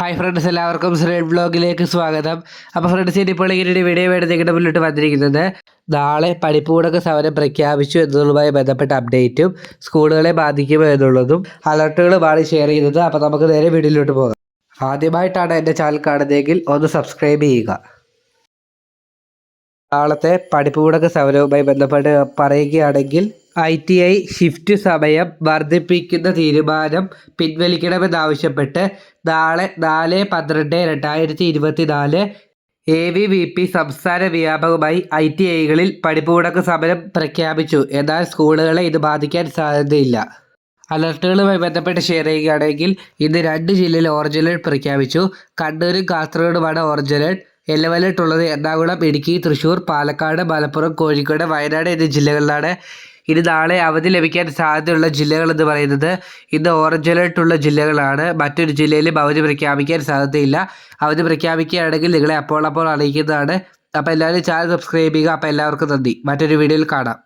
Hi friends എല്ലാവർക്കും സ്രേഡ് ബ്ലോഗിലേക്ക് സ്വാഗതം. അപ്പോൾ ഫ്രണ്ട്സ് ഇനിയിപ്പോൾ ഇങ്ങനെ വീഡിയോ വേണ്ടി നിങ്ങളുടെ മുന്നിട്ട് വന്നിരിക്കുന്നത്. നാളെ പഠിപ്പൂടക സമരം പ്രഖ്യാപിച്ചു എന്നതുമായി ബന്ധപ്പെട്ട അപ്ഡേറ്റും സ്കൂളുകളെ ബാധിക്കുമോ എന്നുള്ളതും അലർട്ടുകളുമാണ് ഷെയർ ചെയ്യുന്നത്. അപ്പോൾ നമുക്ക് നേരെ വീഡിയോയിലോട്ട് പോകാം. ആദ്യമായിട്ടാണ് എന്റെ ചാനൽ കാണുന്നതെങ്കിൽ ഒന്ന് സബ്സ്ക്രൈബ് ചെയ്യുക. നാളത്തെ പഠിപ്പൂടക സമരവുമായി ബന്ധപ്പെട്ട് പറയുകയാണെങ്കിൽ ഐ ടി ഐ ഷിഫ്റ്റ് സമയം വർദ്ധിപ്പിക്കുന്ന തീരുമാനം പിൻവലിക്കണമെന്നാവശ്യപ്പെട്ട് നാളെ നാല് പന്ത്രണ്ട് രണ്ടായിരത്തി ഇരുപത്തി നാല് എ വി വി പി സംസ്ഥാന വ്യാപകമായി ഐ ടി ഐകളിൽ പഠിപ്പുമുടക്ക് സമരം പ്രഖ്യാപിച്ചു. എന്നാൽ സ്കൂളുകളെ ഇത് ബാധിക്കാൻ സാധ്യതയില്ല. അലർട്ടുകളുമായി ബന്ധപ്പെട്ട് ഷെയർ ചെയ്യുകയാണെങ്കിൽ ഇന്ന് രണ്ട് ജില്ലയിൽ ഓറഞ്ച് അലർട്ട് പ്രഖ്യാപിച്ചു. കണ്ണൂരും കാസർഗോഡുമാണ് ഓറഞ്ച് അലർട്ട്. യെല്ലോ അലർട്ട് ഉള്ളത് എറണാകുളം ഇടുക്കി തൃശ്ശൂർ പാലക്കാട് മലപ്പുറം കോഴിക്കോട് വയനാട് എന്നീ ജില്ലകളിലാണ് ഇനി നാളെ അവധി ലഭിക്കാൻ സാധ്യതയുള്ള ജില്ലകൾ എന്ന് പറയുന്നത് ഇന്ന് ഓറഞ്ച് അലേർട്ട് ഉള്ള ജില്ലകളാണ്. മറ്റൊരു ജില്ലയിലും അവധി പ്രഖ്യാപിക്കാൻ സാധ്യതയില്ല. അവധി പ്രഖ്യാപിക്കുകയാണെങ്കിൽ നിങ്ങളെ അപ്പോൾ അപ്പോൾ അറിയിക്കുന്നതാണ്. അപ്പോൾ എല്ലാവരും ചാനൽ സബ്സ്ക്രൈബ് ചെയ്യുക. അപ്പോൾ എല്ലാവർക്കും നന്ദി. മറ്റൊരു വീഡിയോയിൽ കാണാം.